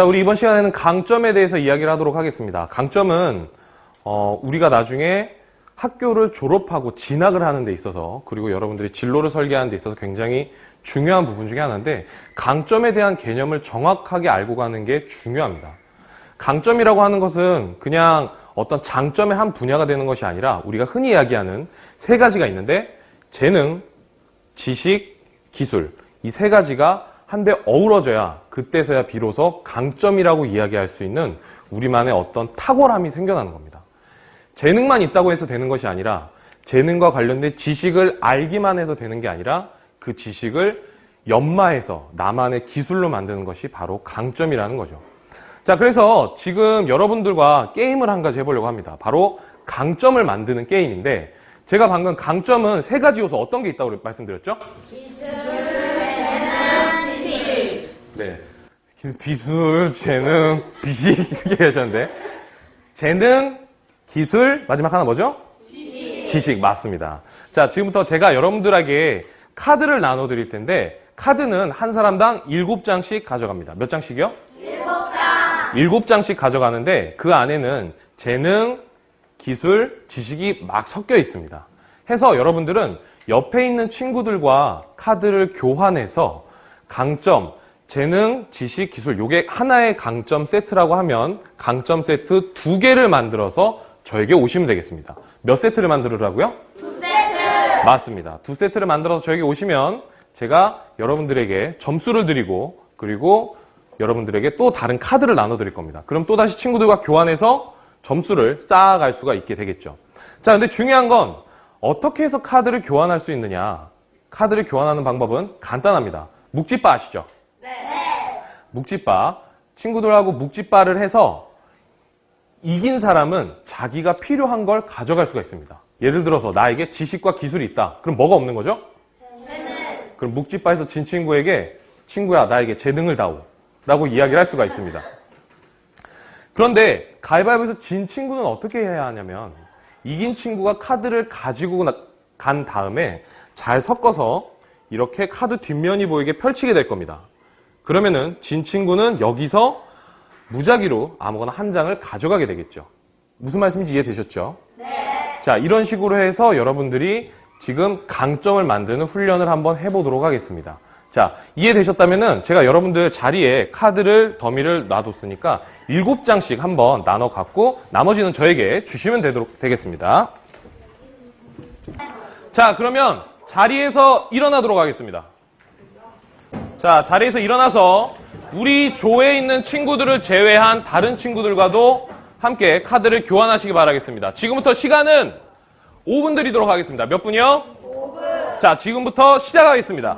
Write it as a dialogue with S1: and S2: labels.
S1: 자, 우리 이번 시간에는 강점에 대해서 이야기를 하도록 하겠습니다. 강점은 어, 우리가 나중에 학교를 졸업하고 진학을 하는 데 있어서 그리고 여러분들이 진로를 설계하는 데 있어서 굉장히 중요한 부분 중에 하나인데 강점에 대한 개념을 정확하게 알고 가는 게 중요합니다. 강점이라고 하는 것은 그냥 어떤 장점의 한 분야가 되는 것이 아니라 우리가 흔히 이야기하는 세 가지가 있는데 재능, 지식, 기술 이 세 가지가 한데 어우러져야 그때서야 비로소 강점이라고 이야기할 수 있는 우리만의 어떤 탁월함이 생겨나는 겁니다. 재능만 있다고 해서 되는 것이 아니라 재능과 관련된 지식을 알기만 해서 되는 게 아니라 그 지식을 연마해서 나만의 기술로 만드는 것이 바로 강점이라는 거죠. 자, 그래서 지금 여러분들과 게임을 한 가지 해보려고 합니다. 바로 강점을 만드는 게임인데 제가 방금 강점은 세 가지 요소 어떤 게 있다고 말씀드렸죠? 네. 기술, 재능, 비식 이렇게 하셨는데 재능, 기술, 마지막 하나 뭐죠? 지식. 맞습니다. 자, 지금부터 제가 여러분들에게 카드를 나눠 드릴 텐데 카드는 한 사람당 7장씩 가져갑니다. 몇 장씩이요? 7장. 7장씩 가져가는데 그 안에는 재능, 기술, 지식이 막 섞여 있습니다. 해서 여러분들은 옆에 있는 친구들과 카드를 교환해서 강점, 재능, 지식, 기술 요게 하나의 강점 세트라고 하면 강점 세트 두 개를 만들어서 저에게 오시면 되겠습니다. 몇 세트를 만들으라고요? 맞습니다. 두 세트를 만들어서 저에게 오시면 제가 여러분들에게 점수를 드리고 그리고 여러분들에게 또 다른 카드를 나눠 드릴 겁니다. 그럼 또 다시 친구들과 교환해서 점수를 쌓아갈 수가 있게 되겠죠. 자, 근데 중요한 건 어떻게 해서 카드를 교환할 수 있느냐? 카드를 교환하는 방법은 간단합니다. 묵찌바 아시죠? 묵찌바. 친구들하고 묵찌바를 해서 이긴 사람은 자기가 필요한 걸 가져갈 수가 있습니다. 예를 들어서 나에게 지식과 기술이 있다. 그럼 뭐가 없는 거죠? 그럼 묵찌바에서 진 친구에게 친구야 나에게 재능을 다오 라고 이야기를 할 수가 있습니다. 그런데 가위바위보에서 진 친구는 어떻게 해야 하냐면 이긴 친구가 카드를 가지고 나- 간 다음에 잘 섞어서 이렇게 카드 뒷면이 보이게 펼치게 될 겁니다. 그러면은 진 친구는 여기서 무작위로 아무거나 한 장을 가져가게 되겠죠. 무슨 말씀인지 이해되셨죠? 자, 이런 식으로 해서 여러분들이 지금 강점을 만드는 훈련을 한번 해보도록 하겠습니다. 자, 이해되셨다면은 제가 여러분들 자리에 카드를, 더미를 놔뒀으니까 7장씩 한번 나눠 갖고 나머지는 저에게 주시면 되도록, 되겠습니다. 자, 그러면 자리에서 일어나도록 하겠습니다. 자, 자리에서 일어나서 우리 조에 있는 친구들을 제외한 다른 친구들과도 함께 카드를 교환하시기 바라겠습니다. 지금부터 시간은 5분 드리도록 하겠습니다. 몇 분이요? 5분. 자, 지금부터 시작하겠습니다.